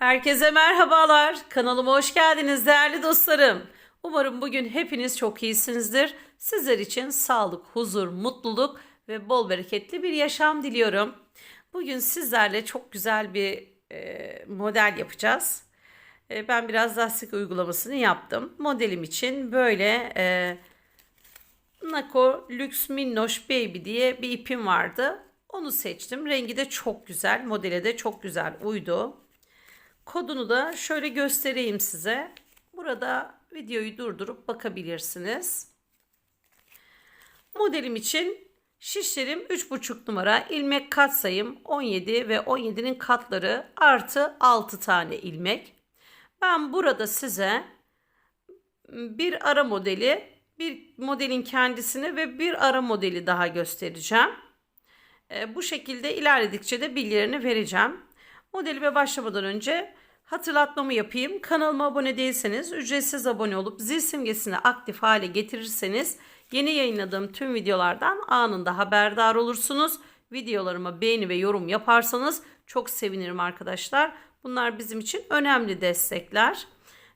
Herkese merhabalar. Kanalıma hoş geldiniz değerli dostlarım. Umarım bugün hepiniz çok iyisinizdir. Sizler için sağlık, huzur, mutluluk ve bol bereketli bir yaşam diliyorum. Bugün sizlerle çok güzel bir e, model yapacağız. E, ben biraz lastik uygulamasını yaptım. Modelim için böyle e, Nako Lux Minnoş Baby diye bir ipim vardı. Onu seçtim. Rengi de çok güzel. Modele de çok güzel uydu. Kodunu da şöyle göstereyim size. Burada videoyu durdurup bakabilirsiniz. Modelim için şişlerim 3,5 numara, ilmek kat sayım 17 ve 17'nin katları artı 6 tane ilmek. Ben burada size bir ara modeli, bir modelin kendisini ve bir ara modeli daha göstereceğim. E, bu şekilde ilerledikçe de bilgilerini vereceğim. Modelime başlamadan önce hatırlatmamı yapayım. Kanalıma abone değilseniz ücretsiz abone olup zil simgesini aktif hale getirirseniz yeni yayınladığım tüm videolardan anında haberdar olursunuz. Videolarıma beğeni ve yorum yaparsanız çok sevinirim arkadaşlar. Bunlar bizim için önemli destekler.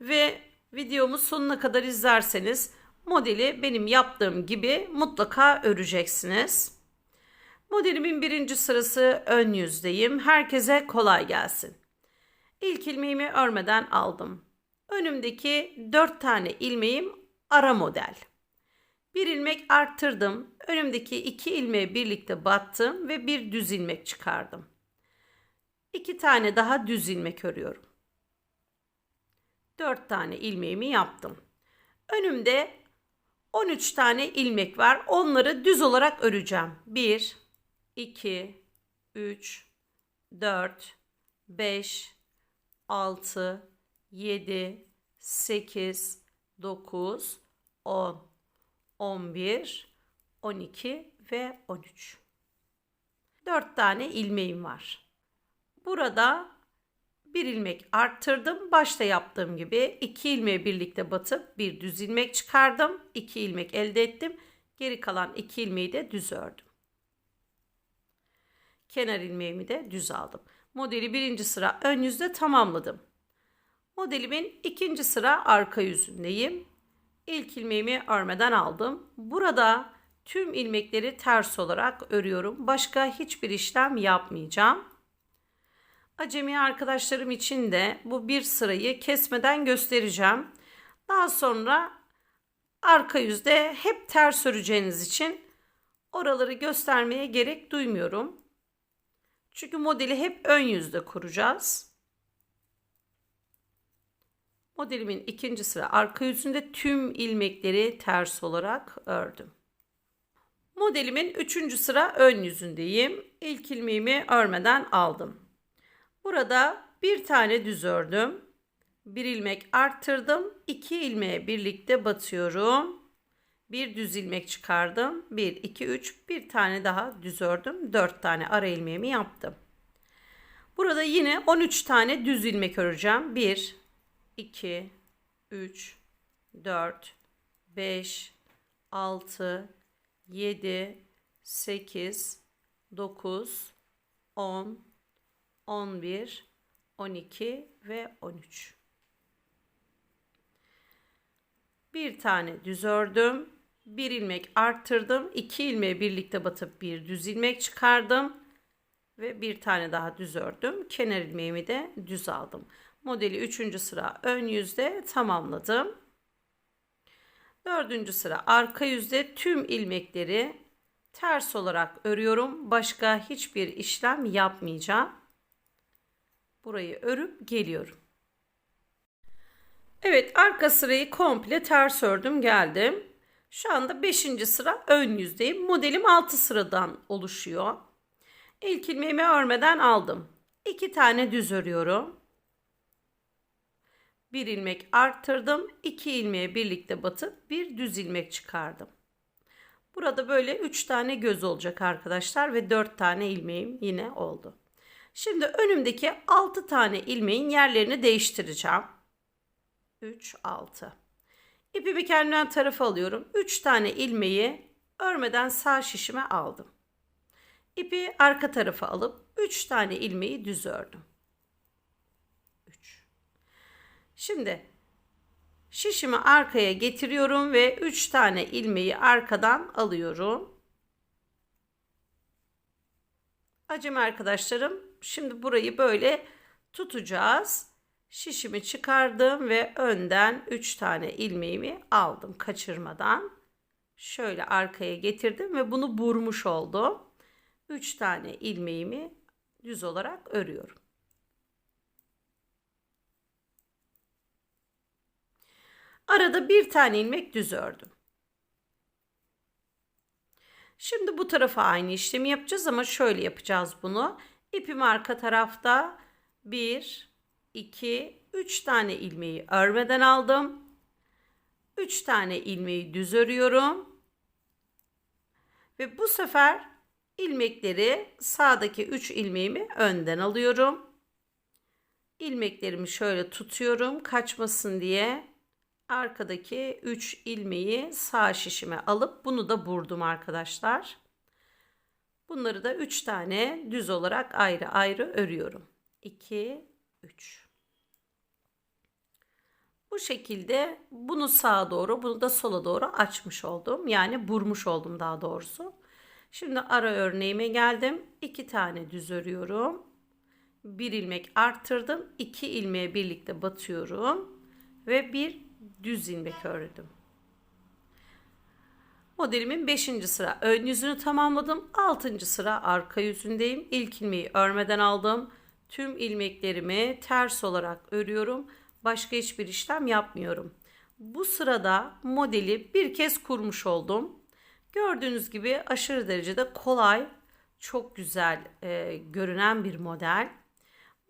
Ve videomu sonuna kadar izlerseniz modeli benim yaptığım gibi mutlaka öreceksiniz. Modelimin birinci sırası ön yüzdeyim. Herkese kolay gelsin. İlk ilmeğimi örmeden aldım. Önümdeki 4 tane ilmeğim ara model. Bir ilmek arttırdım. Önümdeki iki ilmeği birlikte battım ve bir düz ilmek çıkardım. İki tane daha düz ilmek örüyorum. 4 tane ilmeğimi yaptım. Önümde 13 tane ilmek var. Onları düz olarak öreceğim. 1 2 3 4 5 6 7 8 9 10 11 12 ve 13 4 tane ilmeğim var. Burada bir ilmek arttırdım. Başta yaptığım gibi iki ilmeği birlikte batıp bir düz ilmek çıkardım. 2 ilmek elde ettim. Geri kalan iki ilmeği de düz ördüm. Kenar ilmeğimi de düz aldım. Modeli birinci sıra ön yüzde tamamladım. Modelimin ikinci sıra arka yüzündeyim. İlk ilmeğimi örmeden aldım. Burada tüm ilmekleri ters olarak örüyorum. Başka hiçbir işlem yapmayacağım. Acemi arkadaşlarım için de bu bir sırayı kesmeden göstereceğim. Daha sonra arka yüzde hep ters öreceğiniz için oraları göstermeye gerek duymuyorum. Çünkü modeli hep ön yüzde kuracağız. Modelimin ikinci sıra arka yüzünde tüm ilmekleri ters olarak ördüm. Modelimin üçüncü sıra ön yüzündeyim. İlk ilmeğimi örmeden aldım. Burada bir tane düz ördüm. Bir ilmek arttırdım. İki ilmeğe birlikte batıyorum. Bir düz ilmek çıkardım. 1, 2, 3. Bir tane daha düz ördüm. 4 tane ara ilmeğimi yaptım. Burada yine 13 tane düz ilmek öreceğim. 1, 2, 3, 4, 5, 6, 7, 8, 9, 10, 11, 12 ve 13. Bir tane düz ördüm. Bir ilmek arttırdım. iki ilmeği birlikte batıp bir düz ilmek çıkardım. Ve bir tane daha düz ördüm. Kenar ilmeğimi de düz aldım. Modeli üçüncü sıra ön yüzde tamamladım. Dördüncü sıra arka yüzde tüm ilmekleri ters olarak örüyorum. Başka hiçbir işlem yapmayacağım. Burayı örüp geliyorum. Evet arka sırayı komple ters ördüm geldim. Şu anda 5. sıra ön yüzdeyim. Modelim 6 sıradan oluşuyor. İlk ilmeğimi örmeden aldım. 2 tane düz örüyorum. Bir ilmek arttırdım. 2 ilmeğe birlikte batıp bir düz ilmek çıkardım. Burada böyle 3 tane göz olacak arkadaşlar ve 4 tane ilmeğim yine oldu. Şimdi önümdeki 6 tane ilmeğin yerlerini değiştireceğim. 3, 6. İpimi kendimden tarafa alıyorum. 3 tane ilmeği örmeden sağ şişime aldım. İpi arka tarafa alıp 3 tane ilmeği düz ördüm. 3 Şimdi şişimi arkaya getiriyorum ve 3 tane ilmeği arkadan alıyorum. Acemi arkadaşlarım şimdi burayı böyle tutacağız. Şişimi çıkardım ve önden 3 tane ilmeğimi aldım kaçırmadan. Şöyle arkaya getirdim ve bunu burmuş oldum. 3 tane ilmeğimi düz olarak örüyorum. Arada bir tane ilmek düz ördüm. Şimdi bu tarafa aynı işlemi yapacağız ama şöyle yapacağız bunu. İpim arka tarafta 1, 2, 3 tane ilmeği örmeden aldım. 3 tane ilmeği düz örüyorum. Ve bu sefer ilmekleri sağdaki 3 ilmeğimi önden alıyorum. İlmeklerimi şöyle tutuyorum kaçmasın diye arkadaki 3 ilmeği sağ şişime alıp bunu da vurdum arkadaşlar. Bunları da 3 tane düz olarak ayrı ayrı örüyorum. 2 3 Bu şekilde bunu sağa doğru, bunu da sola doğru açmış oldum. Yani burmuş oldum daha doğrusu. Şimdi ara örneğime geldim. 2 tane düz örüyorum. Bir ilmek arttırdım. 2 ilmeğe birlikte batıyorum ve bir düz ilmek ördüm. Modelimin 5. sıra ön yüzünü tamamladım. 6. sıra arka yüzündeyim. İlk ilmeği örmeden aldım. Tüm ilmeklerimi ters olarak örüyorum. Başka hiçbir işlem yapmıyorum. Bu sırada modeli bir kez kurmuş oldum. Gördüğünüz gibi aşırı derecede kolay, çok güzel e, görünen bir model.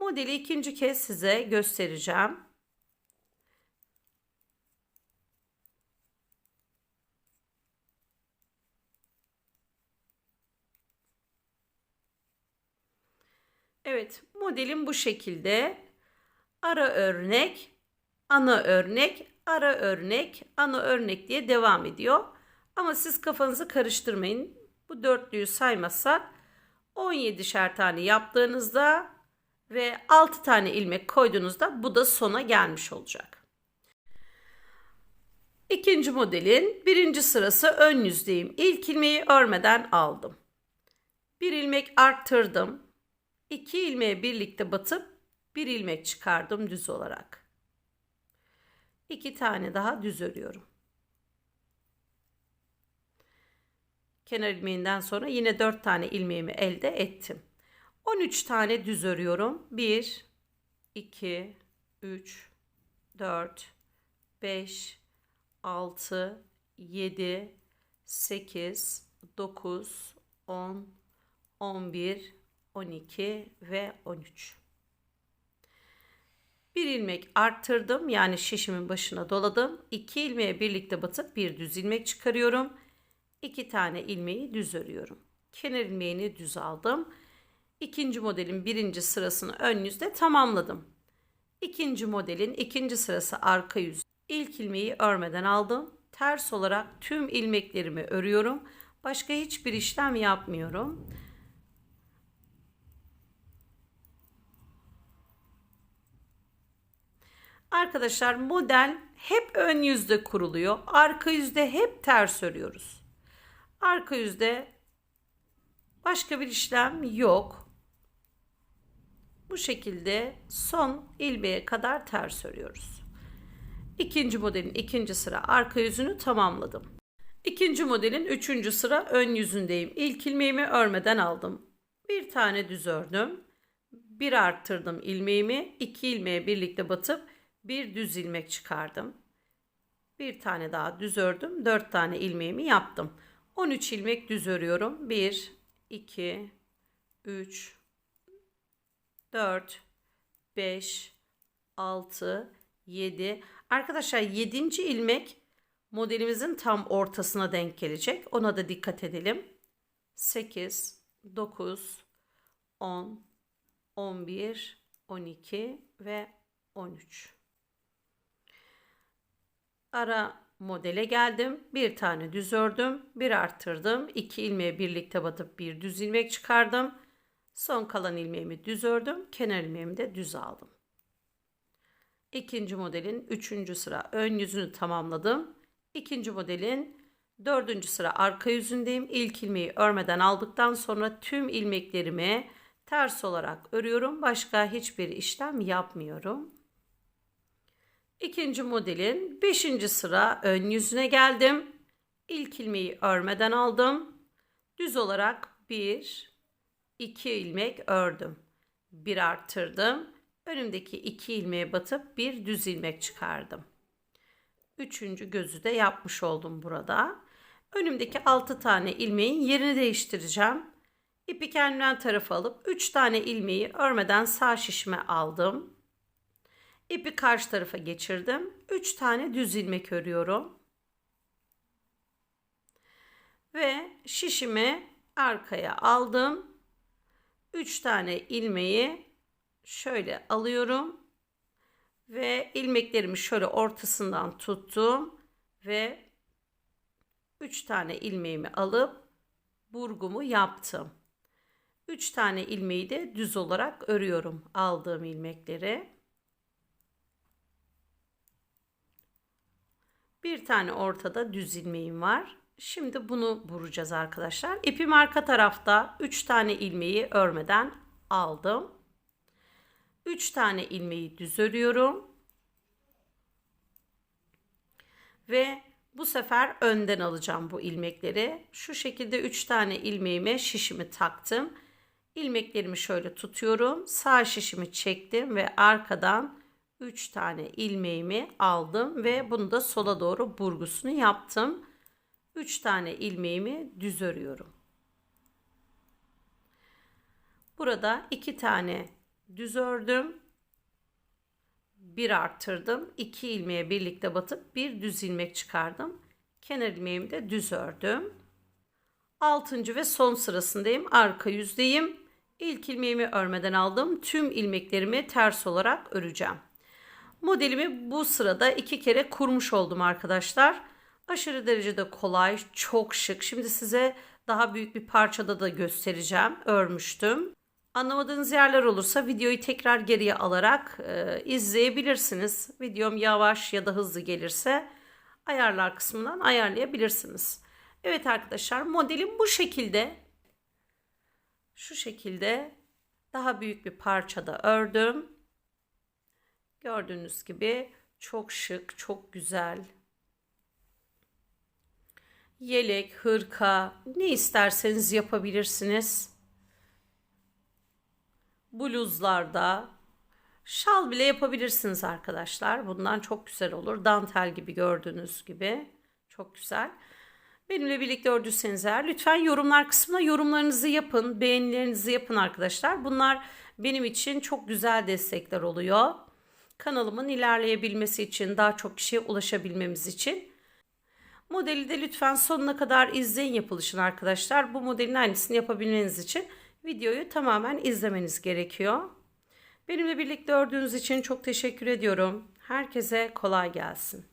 Modeli ikinci kez size göstereceğim. Evet, modelim bu şekilde. Ara örnek, ana örnek, ara örnek, ana örnek diye devam ediyor. Ama siz kafanızı karıştırmayın. Bu dörtlüyü saymazsak 17'şer tane yaptığınızda ve 6 tane ilmek koyduğunuzda bu da sona gelmiş olacak. İkinci modelin birinci sırası ön yüzdeyim. İlk ilmeği örmeden aldım. Bir ilmek arttırdım. 2 ilmeğe birlikte batıp bir ilmek çıkardım düz olarak. 2 tane daha düz örüyorum. Kenar ilmeğinden sonra yine 4 tane ilmeğimi elde ettim. 13 tane düz örüyorum. 1 2 3 4 5 6 7 8 9 10 11 12 ve 13. Bir ilmek arttırdım yani şişimin başına doladım. 2 ilmeğe birlikte batıp bir düz ilmek çıkarıyorum. 2 tane ilmeği düz örüyorum. Kenar ilmeğini düz aldım. İkinci modelin birinci sırasını ön yüzde tamamladım. İkinci modelin ikinci sırası arka yüz. İlk ilmeği örmeden aldım. Ters olarak tüm ilmeklerimi örüyorum. Başka hiçbir işlem yapmıyorum. Arkadaşlar model hep ön yüzde kuruluyor. Arka yüzde hep ters örüyoruz. Arka yüzde başka bir işlem yok. Bu şekilde son ilmeğe kadar ters örüyoruz. İkinci modelin ikinci sıra arka yüzünü tamamladım. İkinci modelin üçüncü sıra ön yüzündeyim. İlk ilmeğimi örmeden aldım. Bir tane düz ördüm. Bir arttırdım ilmeğimi. iki ilmeğe birlikte batıp bir düz ilmek çıkardım. Bir tane daha düz ördüm. 4 tane ilmeğimi yaptım. 13 ilmek düz örüyorum. 1 2 3 4 5 6 7 Arkadaşlar 7. ilmek modelimizin tam ortasına denk gelecek. Ona da dikkat edelim. 8 9 10 11 12 ve 13 ara modele geldim. Bir tane düz ördüm. Bir arttırdım. iki ilmeği birlikte batıp bir düz ilmek çıkardım. Son kalan ilmeğimi düz ördüm. Kenar ilmeğimi de düz aldım. İkinci modelin üçüncü sıra ön yüzünü tamamladım. İkinci modelin dördüncü sıra arka yüzündeyim. İlk ilmeği örmeden aldıktan sonra tüm ilmeklerimi ters olarak örüyorum. Başka hiçbir işlem yapmıyorum. İkinci modelin beşinci sıra ön yüzüne geldim. İlk ilmeği örmeden aldım. Düz olarak bir, iki ilmek ördüm. Bir arttırdım. Önümdeki iki ilmeğe batıp bir düz ilmek çıkardım. Üçüncü gözü de yapmış oldum burada. Önümdeki altı tane ilmeğin yerini değiştireceğim. İpi kendimden tarafa alıp üç tane ilmeği örmeden sağ şişime aldım. İpi karşı tarafa geçirdim. Üç tane düz ilmek örüyorum. Ve şişimi arkaya aldım. Üç tane ilmeği şöyle alıyorum ve ilmeklerimi şöyle ortasından tuttum ve 3 tane ilmeğimi alıp burgumu yaptım. 3 tane ilmeği de düz olarak örüyorum aldığım ilmekleri. Bir tane ortada düz ilmeğim var. Şimdi bunu vuracağız arkadaşlar. İpim arka tarafta 3 tane ilmeği örmeden aldım. 3 tane ilmeği düz örüyorum. Ve bu sefer önden alacağım bu ilmekleri. Şu şekilde 3 tane ilmeğime şişimi taktım. İlmeklerimi şöyle tutuyorum. Sağ şişimi çektim ve arkadan 3 tane ilmeğimi aldım ve bunu da sola doğru burgusunu yaptım. 3 tane ilmeğimi düz örüyorum. Burada 2 tane düz ördüm. Bir arttırdım. 2 ilmeğe birlikte batıp bir düz ilmek çıkardım. Kenar ilmeğimi de düz ördüm. 6. ve son sırasındayım. Arka yüzdeyim. İlk ilmeğimi örmeden aldım. Tüm ilmeklerimi ters olarak öreceğim. Modelimi bu sırada iki kere kurmuş oldum arkadaşlar. Aşırı derecede kolay, çok şık. Şimdi size daha büyük bir parçada da göstereceğim. Örmüştüm. Anlamadığınız yerler olursa videoyu tekrar geriye alarak e, izleyebilirsiniz. Videom yavaş ya da hızlı gelirse ayarlar kısmından ayarlayabilirsiniz. Evet arkadaşlar modelim bu şekilde. Şu şekilde daha büyük bir parçada ördüm. Gördüğünüz gibi çok şık, çok güzel. Yelek, hırka ne isterseniz yapabilirsiniz bluzlarda şal bile yapabilirsiniz arkadaşlar. Bundan çok güzel olur. Dantel gibi gördüğünüz gibi. Çok güzel. Benimle birlikte ördüyseniz eğer lütfen yorumlar kısmına yorumlarınızı yapın. Beğenilerinizi yapın arkadaşlar. Bunlar benim için çok güzel destekler oluyor. Kanalımın ilerleyebilmesi için, daha çok kişiye ulaşabilmemiz için. Modeli de lütfen sonuna kadar izleyin yapılışını arkadaşlar. Bu modelin aynısını yapabilmeniz için videoyu tamamen izlemeniz gerekiyor. Benimle birlikte ördüğünüz için çok teşekkür ediyorum. Herkese kolay gelsin.